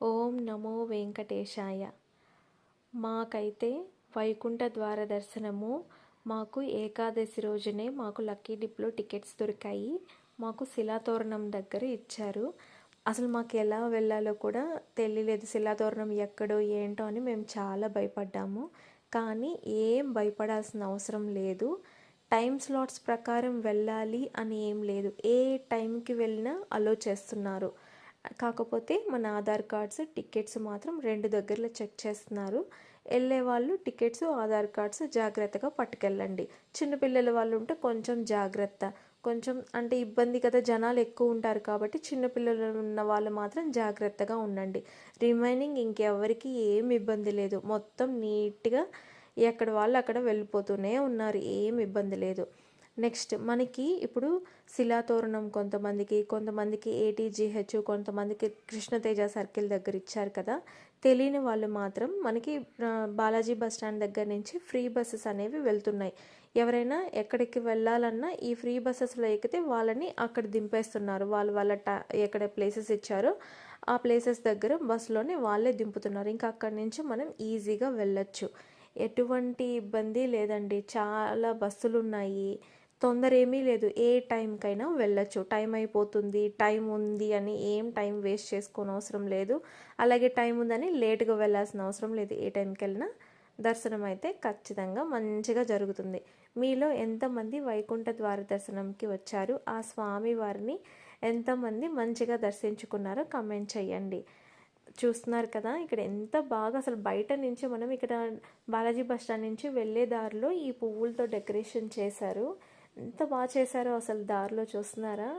ఓం నమో వెంకటేశాయ. మాకైతే వైకుంఠ ద్వార దర్శనము మాకు ఏకాదశి రోజునే మాకు లక్కీ డిప్లో టికెట్స్ దొరికాయి. మాకు శిలాతోరణం దగ్గర ఇచ్చారు. అసలు మాకు ఎలా వెళ్ళాలో కూడా తెలియలేదు. శిలాతోరణం ఎక్కడో ఏంటో అని మేము చాలా భయపడ్డాము. కానీ ఏం భయపడాల్సిన అవసరం లేదు. టైం స్లాట్స్ ప్రకారం వెళ్ళాలి అని ఏం లేదు. ఏ టైంకి వెళ్ళినా అలో చేస్తున్నారు. కాకపోతే మన ఆధార్ కార్డ్స్ టికెట్స్ మాత్రం రెండు దగ్గరలో చెక్ చేస్తున్నారు. వెళ్ళే వాళ్ళు టికెట్స్ ఆధార్ కార్డ్స్ జాగ్రత్తగా పట్టుకెళ్ళండి. చిన్నపిల్లల వాళ్ళు ఉంటే కొంచెం జాగ్రత్త. కొంచెం అంటే ఇబ్బంది కదా జనాలు ఎక్కువ ఉంటారు కాబట్టి చిన్నపిల్లలు ఉన్న వాళ్ళు మాత్రం జాగ్రత్తగా ఉండండి. రిమైనింగ్ ఇంకెవరికి ఏం ఇబ్బంది లేదు. మొత్తం నీట్గా ఎక్కడ వాళ్ళు అక్కడ వెళ్ళిపోతూనే ఉన్నారు. ఏం ఇబ్బంది లేదు. నెక్స్ట్ మనకి ఇప్పుడు శిలాతోరణం కొంతమందికి కొంతమందికి ఏటీజీహెచ్ కొంతమందికి కృష్ణతేజ సర్కిల్ దగ్గర ఇచ్చారు కదా. తెలియని వాళ్ళు మాత్రం మనకి బాలాజీ బస్ స్టాండ్ దగ్గర నుంచి ఫ్రీ బస్సెస్ అనేవి వెళ్తున్నాయి. ఎవరైనా ఎక్కడికి వెళ్ళాలన్నా ఈ ఫ్రీ బస్సెస్లో ఎక్కితే వాళ్ళని అక్కడ దింపేస్తున్నారు. వాళ్ళు వాళ్ళ టా ఎక్కడ ప్లేసెస్ ఇచ్చారో ఆ ప్లేసెస్ దగ్గర బస్సులోనే వాళ్ళే దింపుతున్నారు. ఇంకా అక్కడి నుంచి మనం ఈజీగా వెళ్ళొచ్చు. ఎటువంటి ఇబ్బంది లేదండి. చాలా బస్సులు ఉన్నాయి తొందర ఏమీ లేదు. ఏ టైంకైనా వెళ్ళొచ్చు. టైం అయిపోతుంది టైం ఉంది అని ఏం టైం వేస్ట్ చేసుకోని అవసరం లేదు. అలాగే టైం ఉందని లేట్గా వెళ్ళాల్సిన అవసరం లేదు. ఏ టైంకి వెళ్ళినా దర్శనం అయితే ఖచ్చితంగా మంచిగా జరుగుతుంది. మీలో ఎంతమంది వైకుంఠ ద్వార దర్శనంకి వచ్చారు? ఆ స్వామి వారిని ఎంతమంది మంచిగా దర్శించుకున్నారో కమెంట్ చేయండి చూస్తున్నారు కదా ఇక్కడ ఎంత బాగా అసలు బయట నుంచి మనం ఇక్కడ బాలాజీ బస్ స్టాండ్ నుంచి వెళ్ళే దారిలో ఈ పువ్వులతో డెకరేషన్ చేశారు. ఎంత బాగా చేశారో అసలు దారిలో చూస్తున్నారా?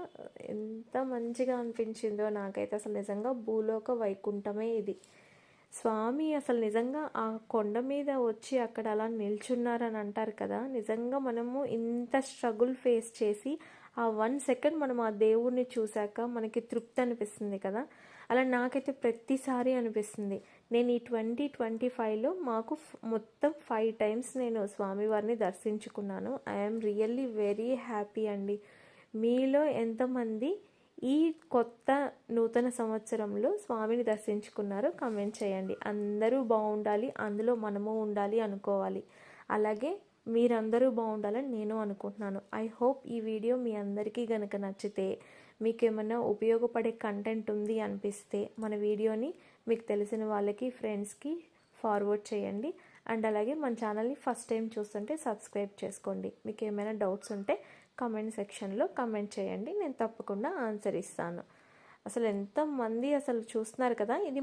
ఎంత మంచిగా అనిపించిందో నాకైతే అసలు నిజంగా భూలోక వైకుంఠమే ఇది. స్వామి అసలు నిజంగా ఆ కొండ మీద వచ్చి అక్కడ అలా నిల్చున్నారని అంటారు కదా నిజంగా మనము ఇంత స్ట్రగుల్ ఫేస్ చేసి ఆ వన్ సెకండ్ మనం ఆ దేవుడిని చూశాక మనకి తృప్తి అనిపిస్తుంది కదా? అలా నాకైతే ప్రతిసారి అనిపిస్తుంది. నేను ఈ ట్వంటీ ట్వంటీ ఫైవ్లో మాకు మొత్తం ఫైవ్ టైమ్స్ నేను స్వామివారిని దర్శించుకున్నాను. ఐఎమ్ రియల్లీ వెరీ హ్యాపీ అండి. మీలో ఎంతమంది ఈ కొత్త నూతన సంవత్సరంలో స్వామిని దర్శించుకున్నారో కమెంట్ చేయండి. అందరూ బాగుండాలి అందులో మనము ఉండాలి అనుకోవాలి. అలాగే మీరందరూ బాగుండాలని నేను అనుకుంటున్నాను. ఐ హోప్ ఈ వీడియో మీ అందరికీ కనుక నచ్చితే మీకు ఏమైనా ఉపయోగపడే కంటెంట్ ఉంది అనిపిస్తే మన వీడియోని మీకు తెలిసిన వాళ్ళకి ఫ్రెండ్స్కి ఫార్వర్డ్ చేయండి. అండ్ అలాగే మన ఛానల్ని ఫస్ట్ టైం చూస్తుంటే సబ్స్క్రైబ్ చేసుకోండి. మీకు ఏమైనా డౌట్స్ ఉంటే కమెంట్ సెక్షన్లో కమెంట్ చేయండి. నేను తప్పకుండా ఆన్సర్ ఇస్తాను. అసలు ఎంతమంది అసలు చూస్తున్నారు కదా ఇది